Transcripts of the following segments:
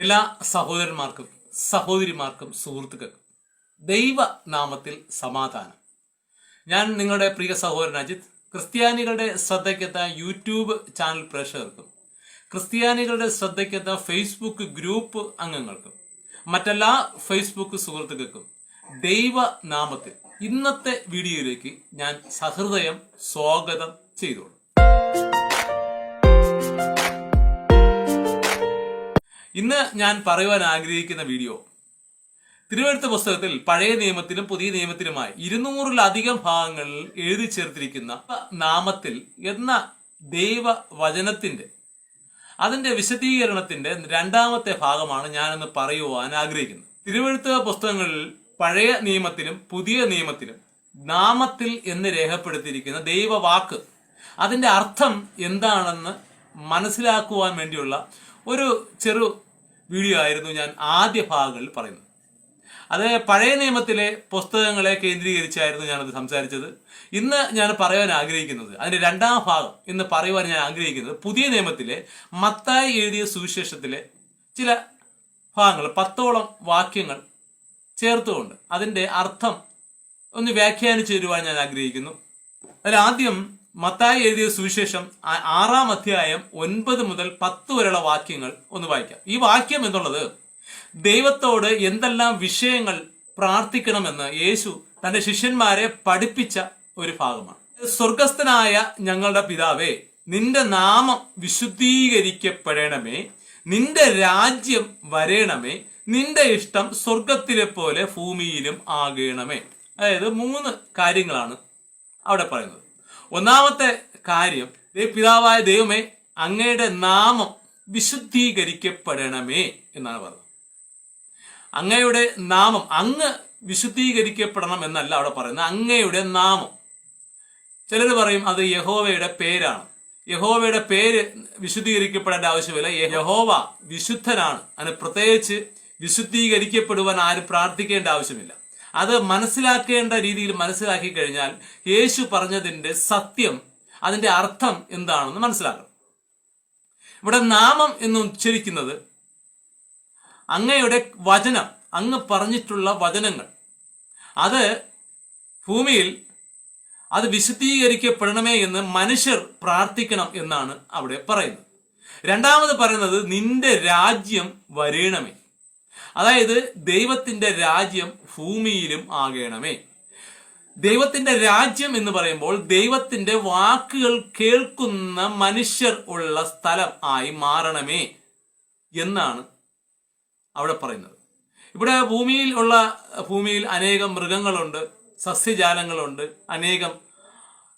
എല്ലാ സഹോദരന്മാർക്കും സഹോദരിമാർക്കും സുഹൃത്തുക്കൾക്കും ദൈവ നാമത്തിൽ സമാധാനം. ഞാൻ നിങ്ങളുടെ പ്രിയ സഹോദരൻ അജിത്. ക്രിസ്ത്യാനികളുടെ ശ്രദ്ധയ്ക്കെത്താൻ യൂട്യൂബ് ചാനൽ പ്രേക്ഷകർക്കും ക്രിസ്ത്യാനികളുടെ ശ്രദ്ധയ്ക്കെത്താൻ ഫേസ്ബുക്ക് ഗ്രൂപ്പ് അംഗങ്ങൾക്കും മറ്റെല്ലാ ഫേസ്ബുക്ക് സുഹൃത്തുക്കൾക്കും ദൈവ നാമത്തിൽ ഇന്നത്തെ വീഡിയോയിലേക്ക് ഞാൻ സഹൃദയം സ്വാഗതം ചെയ്തോളൂ. ഇന്ന് ഞാൻ പറയുവാൻ ആഗ്രഹിക്കുന്ന വീഡിയോ. തിരുവഴുത്ത പുസ്തകത്തിൽ പഴയ നിയമത്തിലും പുതിയ നിയമത്തിലുമായി ഇരുന്നൂറിലധികം ഭാഗങ്ങളിൽ എഴുതി ചേർത്തിരിക്കുന്ന നാമത്തിൽ എന്ന ദൈവ ദൈവവചനത്തിന്റെ അതിന്റെ വിശദീകരണത്തിന്റെ രണ്ടാമത്തെ ഭാഗമാണ് ഞാനിന്ന് പറയുവാൻ ആഗ്രഹിക്കുന്നത്. തിരുവഴുത്ത പുസ്തകങ്ങളിൽ പഴയ നിയമത്തിലും പുതിയ നിയമത്തിലും നാമത്തിൽ എന്ന് രേഖപ്പെടുത്തിയിരിക്കുന്ന ദൈവവാക്ക് അതിന്റെ അർത്ഥം എന്താണെന്ന് മനസ്സിലാക്കുവാൻ വേണ്ടിയുള്ള ഒരു ചെറു വീഡിയോ ആയിരുന്നു ഞാൻ ആദ്യ ഭാഗങ്ങളിൽ പറയുന്നത്. അത് പഴയ നിയമത്തിലെ പുസ്തകങ്ങളെ കേന്ദ്രീകരിച്ചായിരുന്നു ഞാനത് സംസാരിച്ചത്. ഇന്ന് ഞാൻ പറയാൻ ആഗ്രഹിക്കുന്നത് അതിന്റെ രണ്ടാം ഭാഗം ഇന്ന് പറയുവാൻ ഞാൻ ആഗ്രഹിക്കുന്നത് പുതിയ നിയമത്തിലെ മത്തായി എഴുതിയ സുവിശേഷത്തിലെ ചില ഭാഗങ്ങൾ പത്തോളം വാക്യങ്ങൾ ചേർത്തുകൊണ്ട് അതിന്റെ അർത്ഥം ഒന്ന് വ്യാഖ്യാനിച്ചു തരുവാൻ ഞാൻ ആഗ്രഹിക്കുന്നു. അതിൽ ആദ്യം മത്തായി എഴുതിയ സുവിശേഷം ആറാം അധ്യായം ഒൻപത് മുതൽ പത്ത് വരെയുള്ള വാക്യങ്ങൾ ഒന്ന് വായിക്കാം. ഈ വാക്യം എന്നുള്ളത് ദൈവത്തോട് എന്തെല്ലാം വിഷയങ്ങൾ പ്രാർത്ഥിക്കണമെന്ന് യേശു തന്റെ ശിഷ്യന്മാരെ പഠിപ്പിച്ച ഒരു ഭാഗമാണ്. സ്വർഗസ്ഥനായ ഞങ്ങളുടെ പിതാവേ നിന്റെ നാമം വിശുദ്ധീകരിക്കപ്പെടണമേ നിന്റെ രാജ്യം വരേണമേ നിന്റെ ഇഷ്ടം സ്വർഗത്തിലെ പോലെ ഭൂമിയിലും ആകണമേ. അതായത് മൂന്ന് കാര്യങ്ങളാണ് അവിടെ പറയുന്നത്. ഒന്നാമത്തെ കാര്യം പിതാവായ ദൈവമേ അങ്ങയുടെ നാമം വിശുദ്ധീകരിക്കപ്പെടണമേ എന്നാണ് പറഞ്ഞത്. അങ്ങയുടെ നാമം അങ്ങ് വിശുദ്ധീകരിക്കപ്പെടണം എന്നല്ല അവിടെ പറയുന്നത്. അങ്ങയുടെ നാമം. ചിലർ പറയും അത് യഹോവയുടെ പേരാണ്. യഹോവയുടെ പേര് വിശുദ്ധീകരിക്കപ്പെടേണ്ട ആവശ്യമില്ല. യഹോവ വിശുദ്ധനാണ്. അതിന് പ്രത്യേകിച്ച് വിശുദ്ധീകരിക്കപ്പെടുവാൻ ആരും പ്രാർത്ഥിക്കേണ്ട ആവശ്യമില്ല. അത് മനസ്സിലാക്കേണ്ട രീതിയിൽ മനസ്സിലാക്കി കഴിഞ്ഞാൽ യേശു പറഞ്ഞതിന്റെ സത്യം അതിന്റെ അർത്ഥം എന്താണെന്ന് മനസ്സിലാക്കണം. ഇവിടെ നാമം എന്ന് ഉച്ചരിക്കുന്നത് അങ്ങയുടെ വചനം അങ്ങ് പറഞ്ഞിട്ടുള്ള വചനങ്ങൾ. അത് ഭൂമിയിൽ അത് വിശുദ്ധീകരിക്കപ്പെടണമേ എന്ന് മനുഷ്യർ പ്രാർത്ഥിക്കണം എന്നാണ് അവിടെ പറയുന്നത്. രണ്ടാമത് പറയുന്നത് നിന്റെ രാജ്യം വരേണമേ. അതായത് ദൈവത്തിന്റെ രാജ്യം ഭൂമിയിലും ആകണമേ. ദൈവത്തിന്റെ രാജ്യം എന്ന് പറയുമ്പോൾ ദൈവത്തിന്റെ വാക്കുകൾ കേൾക്കുന്ന മനുഷ്യർ ഉള്ള സ്ഥലം ആയി മാറണമേ എന്നാണ് അവിടെ പറയുന്നത്. ഇവിടെ ഭൂമിയിൽ ഉള്ള ഭൂമിയിൽ അനേകം മൃഗങ്ങളുണ്ട് സസ്യജാലങ്ങളുണ്ട് അനേകം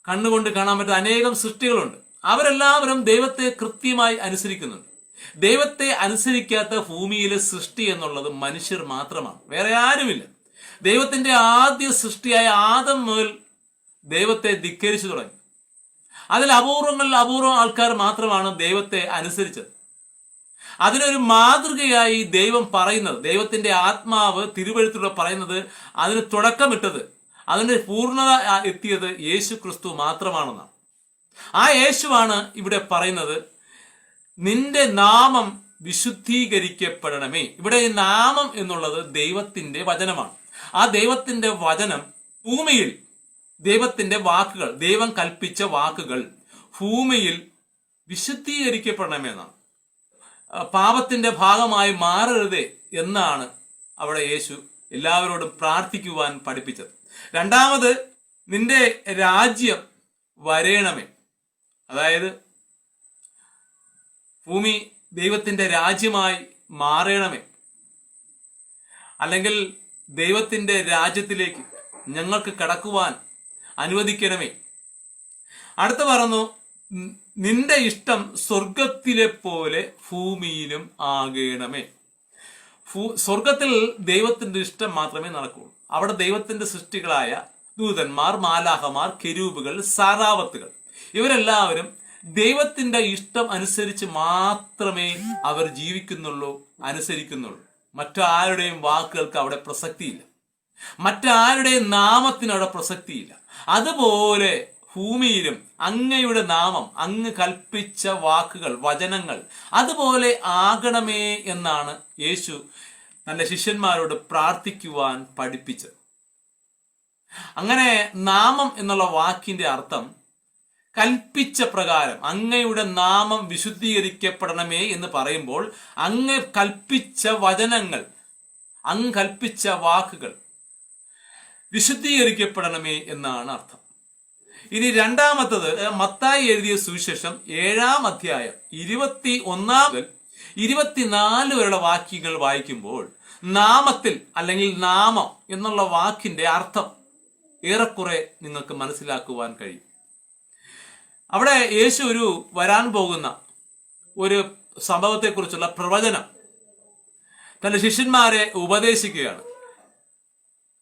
കണ്ണുകൊണ്ട് കാണാൻ പറ്റുന്ന അനേകം സൃഷ്ടികളുണ്ട്. അവരെല്ലാവരും ദൈവത്തെ കൃത്യമായി അനുസരിക്കുന്നുണ്ട്. ദൈവത്തെ അനുസരിക്കാത്ത ഭൂമിയിലെ സൃഷ്ടി എന്നുള്ളത് മനുഷ്യർ മാത്രമാണ്. വേറെ ആരുമില്ല. ദൈവത്തിന്റെ ആദ്യ സൃഷ്ടിയായ ആദം മുതൽ ദൈവത്തെ ധിക്കരിച്ചു തുടങ്ങി. അതിൽ അപൂർവങ്ങളിൽ അപൂർവം ആൾക്കാർ മാത്രമാണ് ദൈവത്തെ അനുസരിച്ചത്. അതിനൊരു മാതൃകയായി ദൈവം പറയുന്നത് ദൈവത്തിന്റെ ആത്മാവ് തിരുവഴുത്തിലൂടെ പറയുന്നത് അതിന് തുടക്കമിട്ടത് അതിന്റെ പൂർണത എത്തിയത് യേശു ക്രിസ്തു മാത്രമാണെന്നാണ്. ആ യേശുവാണ് ഇവിടെ പറയുന്നത് നിന്റെ നാമം വിശുദ്ധീകരിക്കപ്പെടണമേ. ഇവിടെ നാമം എന്നുള്ളത് ദൈവത്തിന്റെ വചനമാണ്. ആ ദൈവത്തിന്റെ വചനം ഭൂമിയിൽ ദൈവത്തിന്റെ വാക്കുകൾ ദൈവം കൽപ്പിച്ച വാക്കുകൾ ഭൂമിയിൽ വിശുദ്ധീകരിക്കപ്പെടണമേ എന്നാണ് പാപത്തിന്റെ ഭാഗമായി മാറരുതേ എന്നാണ് അവിടെ യേശു എല്ലാവരോടും പ്രാർത്ഥിക്കുവാൻ പഠിപ്പിച്ചത്. രണ്ടാമത് നിന്റെ രാജ്യം വരേണമേ. അതായത് ഭൂമി ദൈവത്തിന്റെ രാജ്യമായി മാറണമേ? അല്ലെങ്കിൽ ദൈവത്തിന്റെ രാജ്യത്തിലേക്ക് ഞങ്ങൾക്ക് കടക്കുവാൻ അനുവദിക്കണമേ? അടുത്ത പറഞ്ഞു നിന്റെ ഇഷ്ടം സ്വർഗത്തിലെ പോലെ ഭൂമിയിലും ആകണമേ. സ്വർഗത്തിൽ ദൈവത്തിന്റെ ഇഷ്ടം മാത്രമേ നടക്കുള്ളൂ. അവിടെ ദൈവത്തിന്റെ സൃഷ്ടികളായ ദൂതന്മാർ മാലാഹമാർ കെരൂബുകൾ സാറാവത്തുകൾ ഇവരെല്ലാവരും ദൈവത്തിന്റെ ഇഷ്ടം അനുസരിച്ച് മാത്രമേ അവർ ജീവിക്കുന്നുള്ളൂ അനുസരിക്കുന്നുള്ളൂ. മറ്റാരുടെയും വാക്കുകൾക്ക് അവിടെ പ്രസക്തിയില്ല. മറ്റാരുടെയും നാമത്തിന് അവിടെ പ്രസക്തിയില്ല. അതുപോലെ ഭൂമിയിലും അങ്ങയുടെ നാമം അങ്ങ് കൽപ്പിച്ച വാക്കുകൾ വചനങ്ങൾ അതുപോലെ ആകണമേ എന്നാണ് യേശു തന്റെ ശിഷ്യന്മാരോട് പ്രാർത്ഥിക്കുവാൻ പഠിപ്പിച്ചത്. അങ്ങനെ നാമം എന്നുള്ള വാക്കിന്റെ അർത്ഥം കൽപ്പിച്ച പ്രകാരം അങ്ങയുടെ നാമം വിശുദ്ധീകരിക്കപ്പെടണമേ എന്ന് പറയുമ്പോൾ അങ്ങ് കൽപ്പിച്ച വചനങ്ങൾ അങ്ങ് കൽപ്പിച്ച വാക്കുകൾ വിശുദ്ധീകരിക്കപ്പെടണമേ എന്നാണ് അർത്ഥം. ഇനി രണ്ടാമത്തത് മത്തായി എഴുതിയ സുവിശേഷം ഏഴാം അധ്യായം ഇരുപത്തി ഒന്നാം ഇരുപത്തിനാല് വരെയുള്ള വാക്യങ്ങൾ വായിക്കുമ്പോൾ നാമത്തിൽ അല്ലെങ്കിൽ നാമം എന്നുള്ള വാക്കിന്റെ അർത്ഥം ഏറെക്കുറെ നിങ്ങൾക്ക് മനസ്സിലാക്കുവാൻ കഴിയും. അവിടെ യേശു ഒരു വരാൻ പോകുന്ന ഒരു സംഭവത്തെക്കുറിച്ചുള്ള പ്രവചനം തന്റെ ശിഷ്യന്മാരെ ഉപദേശിക്കുകയാണ്.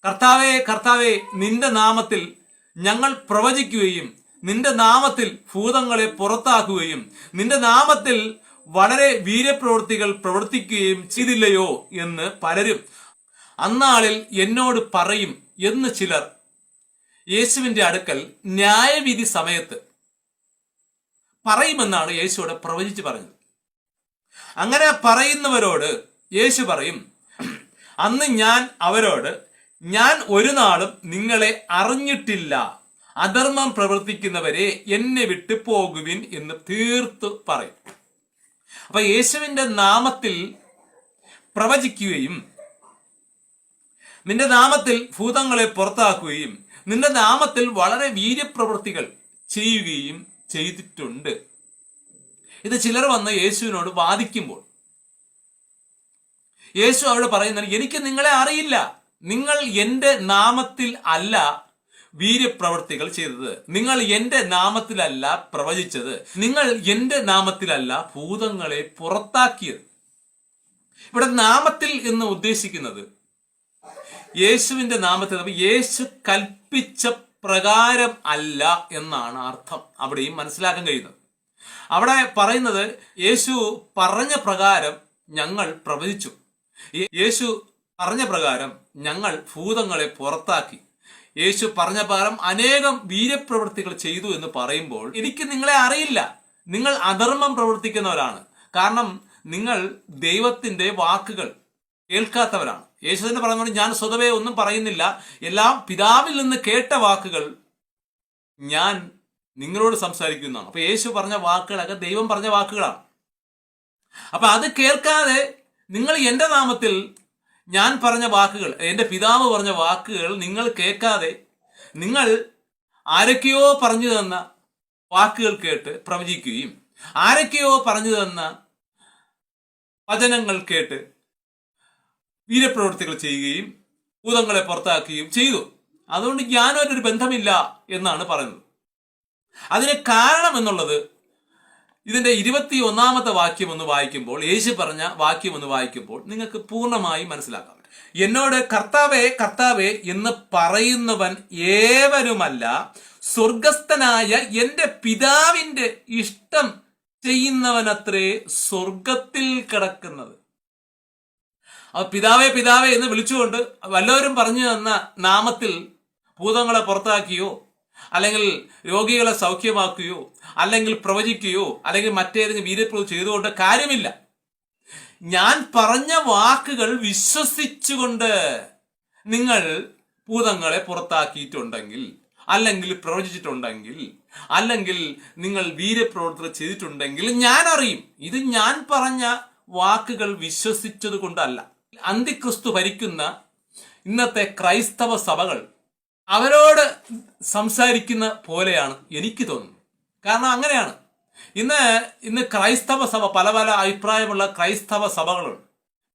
കർത്താവെ കർത്താവെ നിന്റെ നാമത്തിൽ ഞങ്ങൾ പ്രവചിക്കുകയും നിന്റെ നാമത്തിൽ ഭൂതങ്ങളെ പുറത്താക്കുകയും നിന്റെ നാമത്തിൽ വളരെ വീര്യപ്രവൃത്തികൾ പ്രവർത്തിക്കുകയും ചെയ്തില്ലയോ എന്ന് പലരും അന്നാളിൽ എന്നോട് പറയും എന്ന് ചിലർ. യേശുവിന്റെ അടുക്കൽ ന്യായവിധി സമയത്ത് പറയുമെന്നാണ് യേശുവിടെ പ്രവചിച്ച് പറഞ്ഞത്. അങ്ങനെ പറയുന്നവരോട് യേശു പറയും അന്ന് ഞാൻ അവരോട് ഞാൻ ഒരു നാളും നിങ്ങളെ അറിഞ്ഞിട്ടില്ല. അധർമ്മം പ്രവർത്തിക്കുന്നവരെ എന്നെ വിട്ട് പോകുവിൻ എന്ന് തീർത്ത് പറയും. അപ്പൊ യേശുവിന്റെ നാമത്തിൽ പ്രവചിക്കുകയും നിന്റെ നാമത്തിൽ ഭൂതങ്ങളെ പുറത്താക്കുകയും നിന്റെ നാമത്തിൽ വളരെ വീര്യപ്രവൃത്തികൾ ചെയ്യുകയും ചെയ്തിട്ടുണ്ട്. ഇത് ചിലർ വന്ന് യേശുവിനോട് വാദിക്കുമ്പോൾ യേശു അവിടെ പറയുന്നത് എനിക്ക് നിങ്ങളെ അറിയില്ല. നിങ്ങൾ എന്റെ നാമത്തിൽ അല്ല വീര്യപ്രവർത്തികൾ ചെയ്തത്. നിങ്ങൾ എന്റെ നാമത്തിലല്ല പ്രവചിച്ചത്. നിങ്ങൾ എന്റെ നാമത്തിലല്ല ഭൂതങ്ങളെ പുറത്താക്കിയത്. ഇവിടെ നാമത്തിൽ എന്ന് ഉദ്ദേശിക്കുന്നത് യേശുവിന്റെ നാമത്തിൽ യേശു കൽപ്പിച്ച പ്രകാരം അല്ല എന്നാണ് അർത്ഥം അവിടെയും മനസ്സിലാക്കാൻ കഴിയുന്നത്. അവിടെ പറയുന്നത് യേശു പറഞ്ഞ പ്രകാരം ഞങ്ങൾ പ്രവചിച്ചു. യേശു പറഞ്ഞ പ്രകാരം ഞങ്ങൾ ഭൂതങ്ങളെ പുറത്താക്കി. യേശു പറഞ്ഞ പ്രകാരം അനേകം വീര്യപ്രവൃത്തികൾ ചെയ്തു എന്ന് പറയുമ്പോൾ എനിക്ക് നിങ്ങളെ അറിയില്ല. നിങ്ങൾ അധർമ്മം പ്രവർത്തിക്കുന്നവരാണ്. കാരണം നിങ്ങൾ ദൈവത്തിന്റെ വാക്കുകൾ കേൾക്കാത്തവരാണ് യേശു തന്നെ പറഞ്ഞത് ഞാൻ സ്വതവേ ഒന്നും പറയുന്നില്ല. എല്ലാം പിതാവിൽ നിന്ന് കേട്ട വാക്കുകൾ ഞാൻ നിങ്ങളോട് സംസാരിക്കുന്നതാണ്. അപ്പൊ യേശു പറഞ്ഞ വാക്കുകളൊക്കെ ദൈവം പറഞ്ഞ വാക്കുകളാണ്. അപ്പൊ അത് കേൾക്കാതെ നിങ്ങൾ എന്റെ നാമത്തിൽ ഞാൻ പറഞ്ഞ വാക്കുകൾ എന്റെ പിതാവ് പറഞ്ഞ വാക്കുകൾ നിങ്ങൾ കേൾക്കാതെ നിങ്ങൾ ആരൊക്കെയോ പറഞ്ഞു തന്ന വാക്കുകൾ കേട്ട് പ്രവചിക്കുകയും ആരൊക്കെയോ പറഞ്ഞു തന്ന വചനങ്ങൾ കേട്ട് വീരപ്രവൃത്തികൾ ചെയ്യുകയും ഭൂതങ്ങളെ പുറത്താക്കുകയും ചെയ്തു. അതുകൊണ്ട് ജ്ഞാനമായിട്ടൊരു ബന്ധമില്ല എന്നാണ് പറയുന്നത്. അതിന് കാരണം എന്നുള്ളത് ഇതിന്റെ ഇരുപത്തി ഒന്നാമത്തെ വാക്യം ഒന്ന് വായിക്കുമ്പോൾ യേശു പറഞ്ഞ വാക്യം ഒന്ന് വായിക്കുമ്പോൾ നിങ്ങൾക്ക് പൂർണമായി മനസ്സിലാക്കാം. എന്നോട് കർത്താവേ കർത്താവേ എന്ന് പറയുന്നവൻ ഏവരുമല്ല സ്വർഗസ്ഥനായ എന്റെ പിതാവിന്റെ ഇഷ്ടം ചെയ്യുന്നവനത്രേ സ്വർഗത്തിൽ കിടക്കുന്നത്. അപ്പൊ പിതാവേ പിതാവേ എന്ന് വിളിച്ചുകൊണ്ട് വല്ലവരും പറഞ്ഞു തന്ന നാമത്തിൽ ഭൂതങ്ങളെ പുറത്താക്കിയോ? അല്ലെങ്കിൽ രോഗികളെ സൗഖ്യമാക്കുകയോ? അല്ലെങ്കിൽ പ്രവചിക്കുകയോ? അല്ലെങ്കിൽ മറ്റേതെങ്കിലും വീര്യപ്രവ് ചെയ്തുകൊണ്ട് കാര്യമില്ല. ഞാൻ പറഞ്ഞ വാക്കുകൾ വിശ്വസിച്ചുകൊണ്ട് നിങ്ങൾ ഭൂതങ്ങളെ പുറത്താക്കിയിട്ടുണ്ടെങ്കിൽ അല്ലെങ്കിൽ പ്രവചിച്ചിട്ടുണ്ടെങ്കിൽ അല്ലെങ്കിൽ നിങ്ങൾ വീര്യപ്രവർത്തനം ചെയ്തിട്ടുണ്ടെങ്കിൽ ഞാൻ അറിയും. ഇത് ഞാൻ പറഞ്ഞ വാക്കുകൾ വിശ്വസിച്ചത് കൊണ്ടല്ല. അന്തിക്രിസ്തു ഭരിക്കുന്ന ഇന്നത്തെ ക്രൈസ്തവ സഭകൾ അവരോട് സംസാരിക്കുന്ന പോലെയാണ് എനിക്ക് തോന്നുന്നത്. കാരണം അങ്ങനെയാണ്. ഇന്ന് ഇന്ന് ക്രൈസ്തവ സഭ പല പല അഭിപ്രായമുള്ള ക്രൈസ്തവ സഭകളുണ്ട്.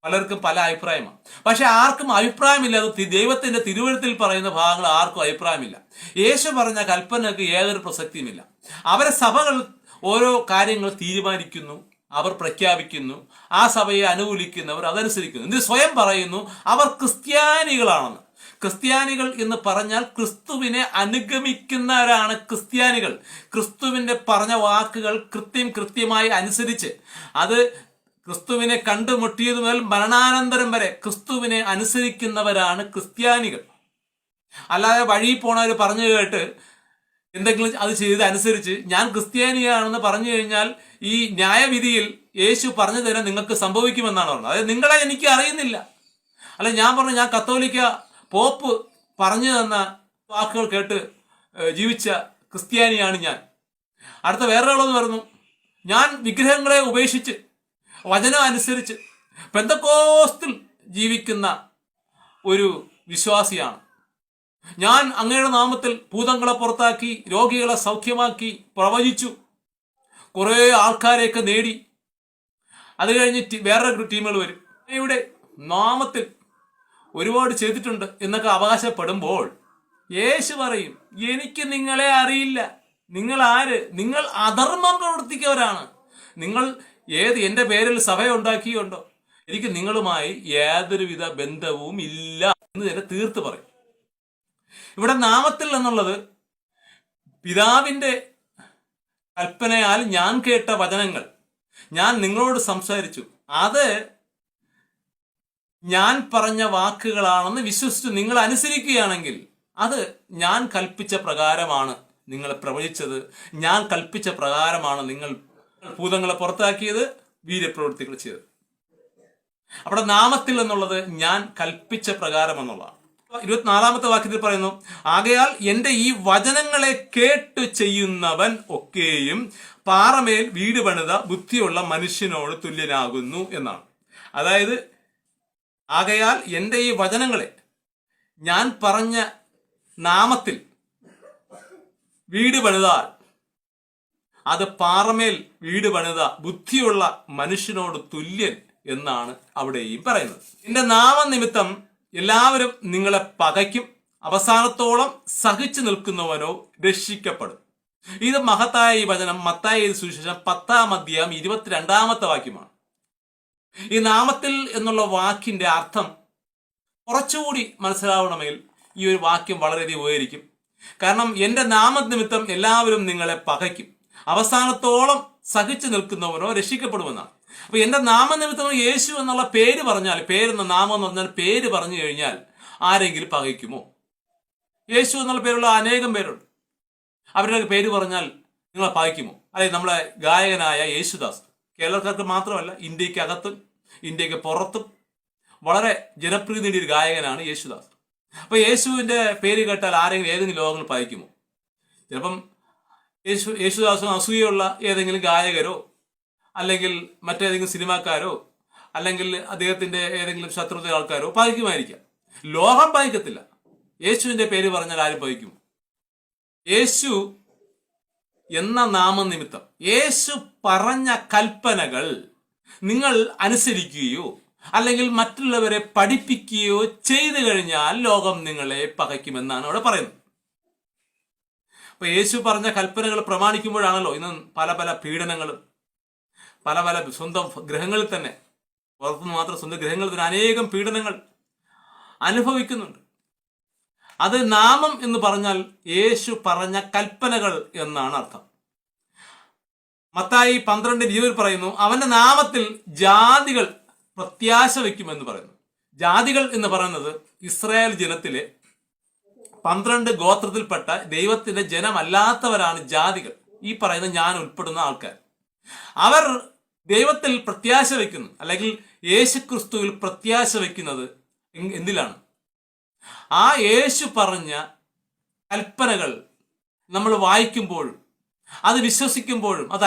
പലർക്കും പല അഭിപ്രായമാണ്. പക്ഷെ ആർക്കും അഭിപ്രായമില്ലാതെ ദൈവത്തിന്റെ തിരുവഴുത്തിൽ പറയുന്ന ഭാഗങ്ങൾ ആർക്കും അഭിപ്രായമില്ല. യേശു പറഞ്ഞ കൽപ്പനക്ക് ഏതൊരു പ്രസക്തിയുമില്ല. അവരെ സഭകൾ ഓരോ കാര്യങ്ങൾ തീരുമാനിക്കുന്നു. അവർ പ്രഖ്യാപിക്കുന്നു ആ സഭയെ അനുകൂലിക്കുന്നവർ അതനുസരിക്കുന്നു. ഇത് സ്വയം പറയുന്നു അവർ ക്രിസ്ത്യാനികളാണെന്ന്. ക്രിസ്ത്യാനികൾ എന്ന് പറഞ്ഞാൽ ക്രിസ്തുവിനെ അനുഗമിക്കുന്നവരാണ് ക്രിസ്ത്യാനികൾ. ക്രിസ്തുവിന്റെ പറഞ്ഞ വാക്കുകൾ കൃത്യം കൃത്യമായി അനുസരിച്ച് അത് ക്രിസ്തുവിനെ കണ്ടുമുട്ടിയത് മുതൽ മരണാനന്തരം വരെ ക്രിസ്തുവിനെ അനുസരിക്കുന്നവരാണ് ക്രിസ്ത്യാനികൾ. അല്ലാതെ വഴി പോണവർ പറഞ്ഞു കേട്ട് എന്തെങ്കിലും അത് ചെയ്ത് അനുസരിച്ച് ഞാൻ ക്രിസ്ത്യാനിയാണെന്ന് പറഞ്ഞു കഴിഞ്ഞാൽ ഈ ന്യായവിധിയിൽ യേശു പറഞ്ഞു തരാൻ നിങ്ങൾക്ക് സംഭവിക്കുമെന്നാണ് പറഞ്ഞത്. അതായത് നിങ്ങളെ എനിക്ക് അറിയുന്നില്ല. അല്ല ഞാൻ പറഞ്ഞു ഞാൻ കത്തോലിക്ക പോപ്പ് പറഞ്ഞു തന്ന വാക്കുകൾ കേട്ട് ജീവിച്ച ക്രിസ്ത്യാനിയാണ് ഞാൻ. അടുത്ത വേറെ വേറൊരാളെന്ന് പറഞ്ഞു ഞാൻ വിഗ്രഹങ്ങളെ ഉപേക്ഷിച്ച് വചനം അനുസരിച്ച് പെന്തക്കോസ്തിൽ ജീവിക്കുന്ന ഒരു വിശ്വാസിയാണ്. ഞാൻ അങ്ങയുടെ നാമത്തിൽ ഭൂതങ്ങളെ പുറത്താക്കി രോഗികളെ സൗഖ്യമാക്കി പ്രവചിച്ചു. കുറേ ആൾക്കാരെയൊക്കെ നേടി. അത് കഴിഞ്ഞ് വേറെ ടീമുകൾ വരും. അങ്ങയുടെ നാമത്തിൽ ഒരുപാട് ചെയ്തിട്ടുണ്ട് എന്നൊക്കെ അവകാശപ്പെടുമ്പോൾ യേശു പറയും എനിക്ക് നിങ്ങളെ അറിയില്ല. നിങ്ങൾ ആര്? നിങ്ങൾ അധർമ്മം പ്രവർത്തിക്കവരാണ്. നിങ്ങൾ ഏത് എന്റെ പേരിൽ സഭ ഉണ്ടാക്കിയുണ്ടോ എനിക്ക് നിങ്ങളുമായി യാതൊരുവിധ ബന്ധവും ഇല്ല എന്ന് തന്നെ തീർത്ത് പറയും. ഇവിടെ നാമത്തിൽ എന്നുള്ളത് പിതാവിന്റെ കൽപ്പനയാൽ ഞാൻ കേട്ട വചനങ്ങൾ. ഞാൻ നിങ്ങളോട് സംസാരിച്ചു. അത് ഞാൻ പറഞ്ഞ വാക്കുകളാണെന്ന് വിശ്വസിച്ച് നിങ്ങൾ അനുസരിക്കുകയാണെങ്കിൽ അത് ഞാൻ കൽപ്പിച്ച പ്രകാരമാണ് നിങ്ങൾ പ്രവചിച്ചത്. ഞാൻ കൽപ്പിച്ച പ്രകാരമാണ് നിങ്ങൾ ഭൂതങ്ങളെ പുറത്താക്കിയത് വീര്യപ്രവൃത്തികൾ ചെയ്തത്. അവിടെ നാമത്തിൽ എന്നുള്ളത് ഞാൻ കൽപ്പിച്ച പ്രകാരം എന്നുള്ളതാണ് ഇരുപത്തിനാലാമത്തെ വാക്യത്തിൽ പറയുന്നു ആകയാൽ എന്റെ ഈ വചനങ്ങളെ കേട്ട് ചെയ്യുന്നവൻ ഒക്കെയും പാറമേൽ വീട് പണിത ബുദ്ധിയുള്ള മനുഷ്യനോട് തുല്യനാകുന്നു എന്നാണ്. അതായത് ആകയാൽ എന്റെ ഈ വചനങ്ങളെ ഞാൻ പറഞ്ഞ നാമത്തിൽ വീട് പണിതാൽ അത് പാറമേൽ വീട് പണിത ബുദ്ധിയുള്ള മനുഷ്യനോട് തുല്യൻ എന്നാണ് അവിടെയും പറയുന്നത്. എന്റെ നാമനിമിത്തം എല്ലാവരും നിങ്ങളെ പകയ്ക്കും. അവസാനത്തോളം സഹിച്ചു നിൽക്കുന്നവനോ രക്ഷിക്കപ്പെടും. ഇത് മഹത്തായ ഈ വചനം മത്തായ സുവിശേഷം പത്താം അധ്യായം ഇരുപത്തിരണ്ടാമത്തെ വാക്യമാണ്. ഈ നാമത്തിൽ എന്നുള്ള വാക്കിന്റെ അർത്ഥം കുറച്ചുകൂടി മനസ്സിലാവണമെങ്കിൽ ഈ ഒരു വാക്യം വളരെയധികം ഉപകരിക്കും. കാരണം എന്റെ നാമനിമിത്തം എല്ലാവരും നിങ്ങളെ പകയ്ക്കും. അവസാനത്തോളം സഹിച്ചു നിൽക്കുന്നവനോ രക്ഷിക്കപ്പെടുമെന്നാണ്. അപ്പൊ എന്റെ നാമനിമിത്തം യേശു എന്നുള്ള പേര് പറഞ്ഞാൽ പേരെന്ന നാമം എന്ന് പറഞ്ഞാൽ പേര് പറഞ്ഞു കഴിഞ്ഞാൽ ആരെങ്കിലും പകയ്ക്കുമോ? യേശു എന്നുള്ള പേരുള്ള അനേകം പേരുണ്ട്. അവരുടെ പേര് പറഞ്ഞാൽ നിങ്ങളെ പകയ്ക്കുമോ? അതെ നമ്മളെ ഗായകനായ യേശുദാസ്. കേരളക്കാർക്ക് മാത്രമല്ല ഇന്ത്യക്കകത്തും ഇന്ത്യയ്ക്ക് പുറത്തും വളരെ ജനപ്രീതി നേടിയ ഒരു ഗായകനാണ് യേശുദാസ്. അപ്പൊ യേശുവിന്റെ പേര് കേട്ടാൽ ആരെങ്കിലും ഏതെങ്കിലും ലോകങ്ങൾ പകയ്ക്കുമോ? ചിലപ്പം യേശു യേശുദാസും അസൂയുള്ള ഏതെങ്കിലും ഗായകരോ അല്ലെങ്കിൽ മറ്റേതെങ്കിലും സിനിമാക്കാരോ അല്ലെങ്കിൽ അദ്ദേഹത്തിന്റെ ഏതെങ്കിലും ശത്രുത ആൾക്കാരോ പായിക്കുമായിരിക്കാം ലോഹം പായിക്കത്തില്ല യേശുവിന്റെ പേര് പറഞ്ഞാൽ ആരും പായിക്കും യേശു എന്ന നാമനിമിത്തം യേശു പറഞ്ഞ കൽപ്പനകൾ നിങ്ങൾ അനുസരിക്കുകയോ അല്ലെങ്കിൽ മറ്റുള്ളവരെ പഠിപ്പിക്കുകയോ ചെയ്തു കഴിഞ്ഞാൽ ലോകം നിങ്ങളെ പകയ്ക്കുമെന്നാണ് അവിടെ പറയുന്നത്. അപ്പൊ യേശു പറഞ്ഞ കൽപ്പനകൾ പ്രമാണിക്കുമ്പോഴാണല്ലോ ഇന്ന് പല പല പീഡനങ്ങളും പല പല സ്വന്തം ഗ്രഹങ്ങളിൽ തന്നെ. പുറത്തുനിന്ന് മാത്രം സ്വന്തം ഗ്രഹങ്ങളിൽ തന്നെ അനേകം പീഡനങ്ങൾ അനുഭവിക്കുന്നുണ്ട്. അത് നാമം എന്ന് പറഞ്ഞാൽ യേശു പറഞ്ഞ കൽപ്പനകൾ എന്നാണ് അർത്ഥം. മത്തായി പന്ത്രണ്ട് ഇരുപതിൽ പറയുന്നു അവന്റെ നാമത്തിൽ ജാതികൾ പ്രത്യാശ വയ്ക്കുമെന്ന് പറയുന്നു. ജാതികൾ എന്ന് പറയുന്നത് ഇസ്രായേൽ ജനത്തിലെ പന്ത്രണ്ട് ഗോത്രത്തിൽപ്പെട്ട ദൈവത്തിന്റെ ജനമല്ലാത്തവരാണ് ജാതികൾ. ഈ പറയുന്ന ഞാൻ ഉൾപ്പെടുന്ന ആൾക്കാർ. അവർ ദൈവത്തിൽ പ്രത്യാശ വയ്ക്കുന്നു. അല്ലെങ്കിൽ യേശുക്രിസ്തുവിൽ പ്രത്യാശ വയ്ക്കുന്നത് എന്തിലാണ്? ആ യേശു പറഞ്ഞ കൽപ്പനകൾ നമ്മൾ വായിക്കുമ്പോഴും അത് വിശ്വസിക്കുമ്പോഴും അത്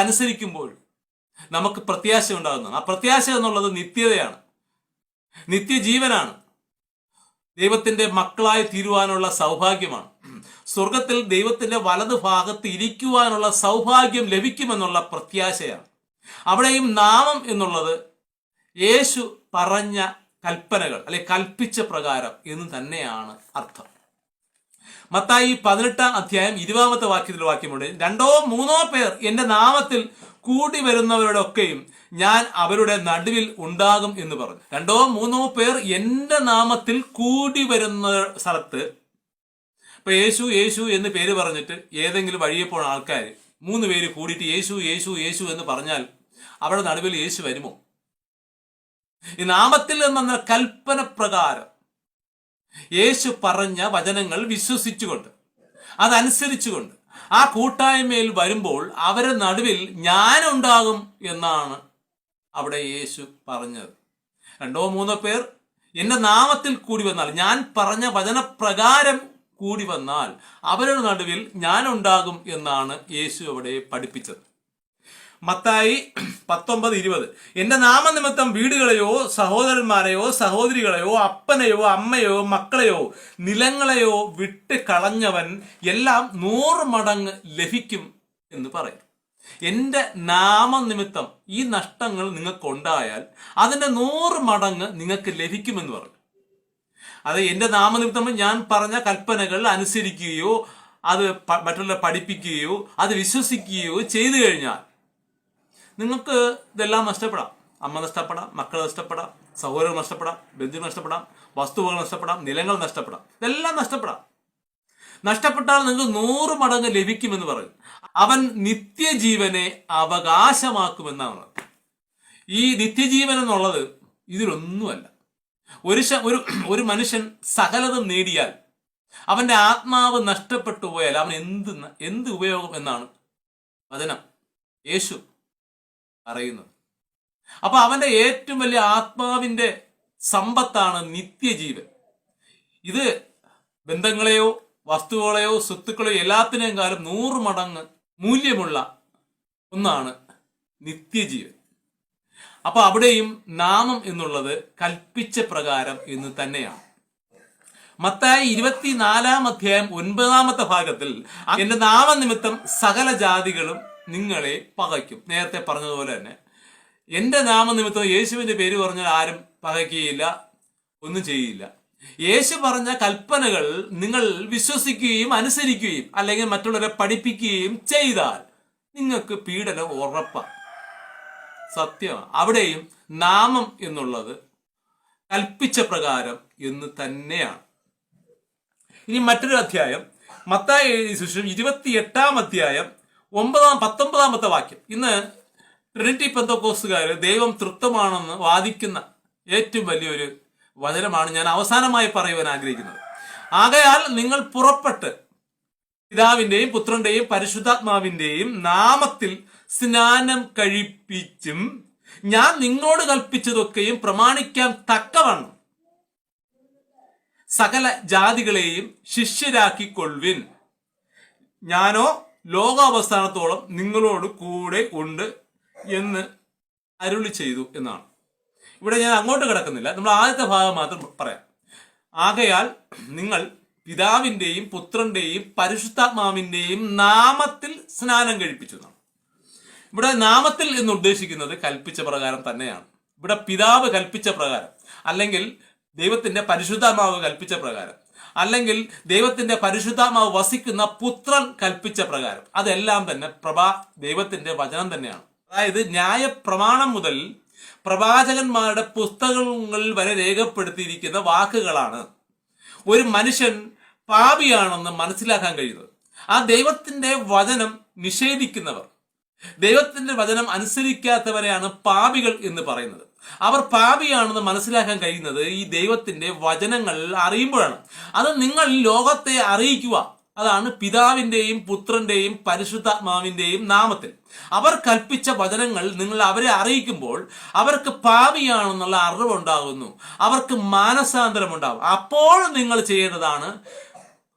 നമുക്ക് പ്രത്യാശ ഉണ്ടാകുന്നതാണ്. ആ പ്രത്യാശ എന്നുള്ളത് നിത്യതയാണ്. നിത്യജീവനാണ്. ദൈവത്തിന്റെ മക്കളായി തീരുവാനുള്ള സൗഭാഗ്യമാണ്. സ്വർഗത്തിൽ ദൈവത്തിന്റെ വലതു ഭാഗത്ത് ഇരിക്കുവാനുള്ള സൗഭാഗ്യം ലഭിക്കുമെന്നുള്ള പ്രത്യാശയാണ്. അവിടെയും നാമം എന്നുള്ളത് യേശു പറഞ്ഞ കൽപ്പനകൾ അല്ലെ കൽപ്പിച്ച പ്രകാരം എന്ന് തന്നെയാണ് അർത്ഥം. മത്തായി പതിനെട്ടാം അധ്യായം ഇരുപതാമത്തെ വാക്യത്തിൽ വാക്യമുണ്ട് രണ്ടോ മൂന്നോ പേർ എന്റെ നാമത്തിൽ കൂടി വരുന്നവരോടൊക്കെയും ഞാൻ അവരുടെ നടുവിൽ ഉണ്ടാകും എന്ന് പറഞ്ഞു. രണ്ടോ മൂന്നോ പേർ എന്റെ നാമത്തിൽ കൂടി വരുന്ന സ്ഥലത്ത് ഇപ്പൊ യേശു യേശു എന്ന് പേര് പറഞ്ഞിട്ട് ഏതെങ്കിലും വഴിയെ പോണ ആൾക്കാർ മൂന്ന് പേര് കൂടിയിട്ട് യേശു യേശു യേശു എന്ന് പറഞ്ഞാൽ അവിടെ നടുവിൽ യേശു വരുമോ? ഈ നാമത്തിൽ എന്ന കൽപ്പന പ്രകാരം യേശു പറഞ്ഞ വചനങ്ങൾ വിശ്വസിച്ചുകൊണ്ട് അതനുസരിച്ചുകൊണ്ട് ആ കൂട്ടായ്മയിൽ വരുമ്പോൾ അവരുടെ നടുവിൽ ഞാനുണ്ടാകും എന്നാണ് അവിടെ യേശു പറഞ്ഞത്. രണ്ടോ മൂന്നോ പേർ എന്റെ നാമത്തിൽ കൂടി വന്നാൽ ഞാൻ പറഞ്ഞ വചനപ്രകാരം കൂടി വന്നാൽ അവരുടെ നടുവിൽ ഞാനുണ്ടാകും എന്നാണ് യേശു അവിടെ പഠിപ്പിച്ചത്. മത്തായി പത്തൊമ്പത് ഇരുപത്. എന്റെ നാമനിമിത്തം വീടുകളെയോ സഹോദരന്മാരെയോ സഹോദരികളെയോ അപ്പനെയോ അമ്മയോ മക്കളെയോ നിലങ്ങളെയോ വിട്ട് കളഞ്ഞവൻ എല്ലാം നൂറ് മടങ്ങ് ലഭിക്കും എന്ന് പറയും. എന്റെ നാമനിമിത്തം ഈ നഷ്ടങ്ങൾ നിങ്ങൾക്ക് നിങ്ങൾക്കുണ്ടായാൽ അതിന്റെ നൂറ് മടങ്ങ് നിങ്ങൾക്ക് ലഭിക്കുമെന്ന് പറഞ്ഞു. അത് എന്റെ നാമനിമിത്തം ഞാൻ പറഞ്ഞ കൽപ്പനകൾ അനുസരിക്കുകയോ അത് മറ്റുള്ള പഠിപ്പിക്കുകയോ അത് വിശ്വസിക്കുകയോ ചെയ്തു കഴിഞ്ഞാൽ നിങ്ങൾക്ക് ഇതെല്ലാം നഷ്ടപ്പെടാം. അമ്മ നഷ്ടപ്പെടാം മക്കൾ നഷ്ടപ്പെടാം സഹോദരങ്ങൾ നഷ്ടപ്പെടാം ബന്ധുക്കൾ നഷ്ടപ്പെടാം വസ്തുവകൾ നഷ്ടപ്പെടാം നിലങ്ങൾ നഷ്ടപ്പെടാം. ഇതെല്ലാം നഷ്ടപ്പെടാം. നഷ്ടപ്പെട്ടാൽ നിങ്ങൾക്ക് നൂറ് മടങ്ങ് ലഭിക്കുമെന്ന് പറയും. അവൻ നിത്യജീവനെ അവകാശമാക്കുമെന്നാണ്. ഈ നിത്യജീവൻ എന്നുള്ളത് ഇതിലൊന്നുമല്ല. ഒരു ഒരു മനുഷ്യൻ സകലതും നേടിയാൽ അവന്റെ ആത്മാവ് നഷ്ടപ്പെട്ടു പോയാൽ അവൻ എന്ത് എന്ത് ഉപയോഗം എന്നാണ് വചനം യേശു അറിയുന്നത് അപ്പൊ അവന്റെ ഏറ്റവും വലിയ ആത്മാവിന്റെ സമ്പത്താണ് നിത്യജീവൻ. ഇത് ബന്ധങ്ങളെയോ വസ്തുക്കളെയോ സ്വത്തുക്കളെയോ എല്ലാത്തിനേക്കാളും നൂറ് മടങ്ങ് മൂല്യമുള്ള ഒന്നാണ് നിത്യജീവൻ. അപ്പൊ അവിടെയും നാമം എന്നുള്ളത് കൽപ്പിച്ച പ്രകാരം എന്ന് തന്നെയാണ്. മത്തായി ഇരുപത്തിനാലാം അധ്യായം ഒൻപതാമത്തെ ഭാഗത്തിൽ എന്റെ നാമനിമിത്തം സകല ജാതികളും നിങ്ങളെ പകയ്ക്കും. നേരത്തെ പറഞ്ഞതുപോലെ തന്നെ എന്റെ നാമനിമിത്തം യേശുവിന്റെ പേര് പറഞ്ഞാൽ ആരും പകയ്ക്കുകയില്ല ഒന്നും ചെയ്യില്ല. യേശു പറഞ്ഞ കൽപ്പനകൾ നിങ്ങൾ വിശ്വസിക്കുകയും അനുസരിക്കുകയും അല്ലെങ്കിൽ മറ്റുള്ളവരെ പഠിപ്പിക്കുകയും ചെയ്താൽ നിങ്ങൾക്ക് പീഡനം ഉറപ്പാണ്. സത്യമാണ് അവിടെയും നാമം എന്നുള്ളത് കൽപ്പിച്ച പ്രകാരം എന്ന് തന്നെയാണ്. ഇനി മറ്റൊരു അധ്യായം. മത്തായ ശേഷം ഇരുപത്തി എട്ടാം അധ്യായം ഒമ്പതാം പത്തൊമ്പതാമത്തെ വാക്യം. ഇന്ന് ട്രിനിറ്റി പെന്തോക്കോസുകാർ ദൈവം തൃപ്തമാണെന്ന് വാദിക്കുന്ന ഏറ്റവും വലിയൊരു വചനമാണ് ഞാൻ അവസാനമായി പറയുവാൻ ആഗ്രഹിക്കുന്നത്. ആകയാൽ നിങ്ങൾ പുറപ്പെട്ട് പിതാവിന്റെയും പുത്രന്റെയും പരിശുദ്ധാത്മാവിന്റെയും നാമത്തിൽ സ്നാനം കഴിപ്പിച്ചും ഞാൻ നിങ്ങളോട് കൽപ്പിച്ചതൊക്കെയും പ്രമാണിക്കാൻ തക്കവണ്ണം സകല ജാതികളെയും ശിഷ്യരാക്കിക്കൊള്ളുവിൻ. ഞാനോ ലോകാവസാനത്തോളം നിങ്ങളോട് കൂടെ ഉണ്ട് എന്ന് അരുളി ചെയ്തു എന്നാണ്. ഇവിടെ ഞാൻ അങ്ങോട്ട് കിടക്കുന്നില്ല. നമ്മൾ ആദ്യത്തെ ഭാഗം മാത്രം പറയാം. ആകയാൽ നിങ്ങൾ പിതാവിന്റെയും പുത്രന്റെയും പരിശുദ്ധാത്മാവിന്റെയും നാമത്തിൽ സ്നാനം കഴിപ്പിച്ചു ഇവിടെ നാമത്തിൽ എന്ന് ഉദ്ദേശിക്കുന്നത് കൽപ്പിച്ച പ്രകാരം തന്നെയാണ്. ഇവിടെ പിതാവ് കൽപ്പിച്ച പ്രകാരം. അല്ലെങ്കിൽ ദൈവത്തിന്റെ പരിശുദ്ധാത്മാവ് കൽപ്പിച്ച പ്രകാരം. അല്ലെങ്കിൽ ദൈവത്തിന്റെ പരിശുദ്ധാത്മാവ് വസിക്കുന്ന പുത്രൻ കൽപ്പിച്ച പ്രകാരം. അതെല്ലാം തന്നെ പ്രഭാ ദൈവത്തിന്റെ വചനം തന്നെയാണ്. അതായത് ന്യായ പ്രമാണം മുതൽ പ്രവാചകന്മാരുടെ പുസ്തകങ്ങളിൽ വരെ രേഖപ്പെടുത്തിയിരിക്കുന്ന വാക്കുകളാണ് ഒരു മനുഷ്യൻ പാപിയാണെന്ന് മനസ്സിലാക്കാൻ കഴിയുന്നത്. ആ ദൈവത്തിന്റെ വചനം നിഷേധിക്കുന്നവർ ദൈവത്തിന്റെ വചനം അനുസരിക്കാത്തവരെയാണ് പാപികൾ എന്ന് പറയുന്നത്. അവർ പാപിയാണെന്ന് മനസ്സിലാക്കാൻ കഴിയുന്നത് ഈ ദൈവത്തിന്റെ വചനങ്ങൾ അറിയുമ്പോഴാണ്. അത് നിങ്ങൾ ലോകത്തെ അറിയിക്കുക. അതാണ് പിതാവിന്റെയും പുത്രന്റെയും പരിശുദ്ധാത്മാവിന്റെയും നാമത്തിൽ. അവർ കൽപ്പിച്ച വചനങ്ങൾ നിങ്ങൾ അവരെ അറിയിക്കുമ്പോൾ അവർക്ക് പാപിയാണെന്നുള്ള അറിവുണ്ടാകുന്നു. അവർക്ക് മാനസാന്തരം ഉണ്ടാകും അപ്പോൾ നിങ്ങൾ ചെയ്യേണ്ടതാണ്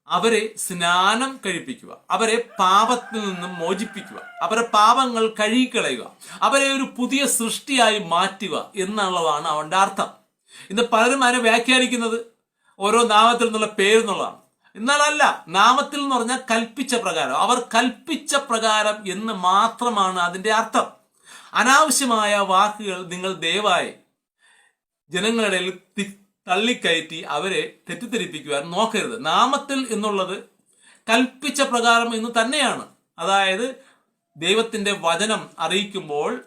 അവരെ സ്നാനം കഴിപ്പിക്കുക. അവരെ പാപത്തിൽ നിന്നും മോചിപ്പിക്കുക. അവരെ പാപങ്ങൾ കഴുകിക്കളയുക. അവരെ ഒരു പുതിയ സൃഷ്ടിയായി മാറ്റുക എന്നുള്ളതാണ് അവന്റെ അർത്ഥം. ഇന്ന് പലരും അതിനെ വ്യാഖ്യാനിക്കുന്നത് ഓരോ നാമത്തിൽ നിന്നുള്ള പേര് എന്നുള്ളതാണ്. എന്നാലല്ല നാമത്തിൽ എന്ന് പറഞ്ഞാൽ കൽപ്പിച്ച പ്രകാരം. അവർ കൽപ്പിച്ച പ്രകാരം എന്ന് മാത്രമാണ് അതിന്റെ അർത്ഥം. അനാവശ്യമായ വാക്കുകൾ നിങ്ങൾ ദയവായി ജനങ്ങളുടെ തള്ളിക്കയറ്റി അവരെ തെറ്റിദ്ധരിപ്പിക്കുവാൻ നോക്കരുത്. നാമത്തിൽ എന്നുള്ളത് കൽപ്പിച്ച പ്രകാരം എന്ന് തന്നെയാണ്. അതായത് ദൈവത്തിന്റെ വചനം അറിയിക്കുമ്പോൾ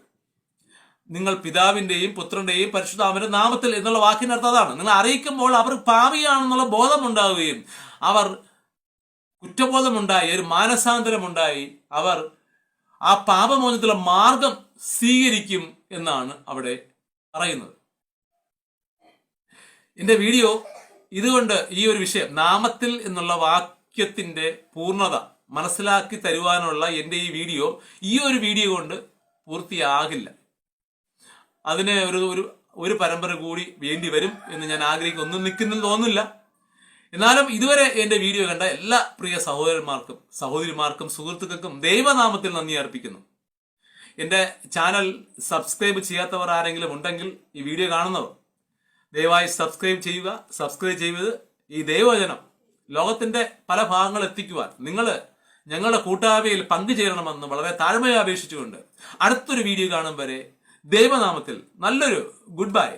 നിങ്ങൾ പിതാവിന്റെയും പുത്രന്റെയും പരിശുദ്ധാമന്റെ നാമത്തിൽ എന്നുള്ള വാക്കിനർത്ഥം അതാണ്. നിങ്ങൾ അറിയിക്കുമ്പോൾ അവർ പാവിയാണെന്നുള്ള ബോധമുണ്ടാവുകയും അവർ കുറ്റബോധമുണ്ടായി ഒരു മാനസാന്തരമുണ്ടായി അവർ ആ പാപമോചനത്തിലുള്ള മാർഗം സ്വീകരിക്കും എന്നാണ് അവിടെ പറയുന്നത്. എന്റെ വീഡിയോ ഇതുകൊണ്ട് ഈ ഒരു വിഷയം നാമത്തിൽ എന്നുള്ള വാക്യത്തിന്റെ പൂർണത മനസ്സിലാക്കി തരുവാനുള്ള എന്റെ ഈ വീഡിയോ ഈ ഒരു വീഡിയോ കൊണ്ട് പൂർത്തിയാകില്ല. അതിന് ഒരു ഒരു ഒരു പരമ്പര കൂടി വേണ്ടി വരും എന്ന് ഞാൻ ആഗ്രഹിക്കുന്നു. ഒന്നും നിൽക്കുന്നെന്ന് തോന്നുന്നില്ല. എന്നാലും ഇതുവരെ എന്റെ വീഡിയോ കണ്ട എല്ലാ പ്രിയ സഹോദരന്മാർക്കും സഹോദരിമാർക്കും സുഹൃത്തുക്കൾക്കും ദൈവനാമത്തിൽ നന്ദി അർപ്പിക്കുന്നു. എന്റെ ചാനൽ സബ്സ്ക്രൈബ് ചെയ്യാത്തവർ ആരെങ്കിലും ഉണ്ടെങ്കിൽ ഈ വീഡിയോ കാണുന്നവർ ദയവായി സബ്സ്ക്രൈബ് ചെയ്യുക. സബ്സ്ക്രൈബ് ചെയ്ത് ഈ ദൈവവചനം ലോകത്തിന്റെ പല ഭാഗങ്ങൾ എത്തിക്കുവാൻ നിങ്ങൾ ഞങ്ങളുടെ കൂട്ടായ്മയിൽ പങ്കുചേരണമെന്ന് വളരെ താഴ്മയെ അപേക്ഷിച്ചുകൊണ്ട് അടുത്തൊരു വീഡിയോ കാണും വരെ ദൈവനാമത്തിൽ നല്ലൊരു ഗുഡ് ബൈ.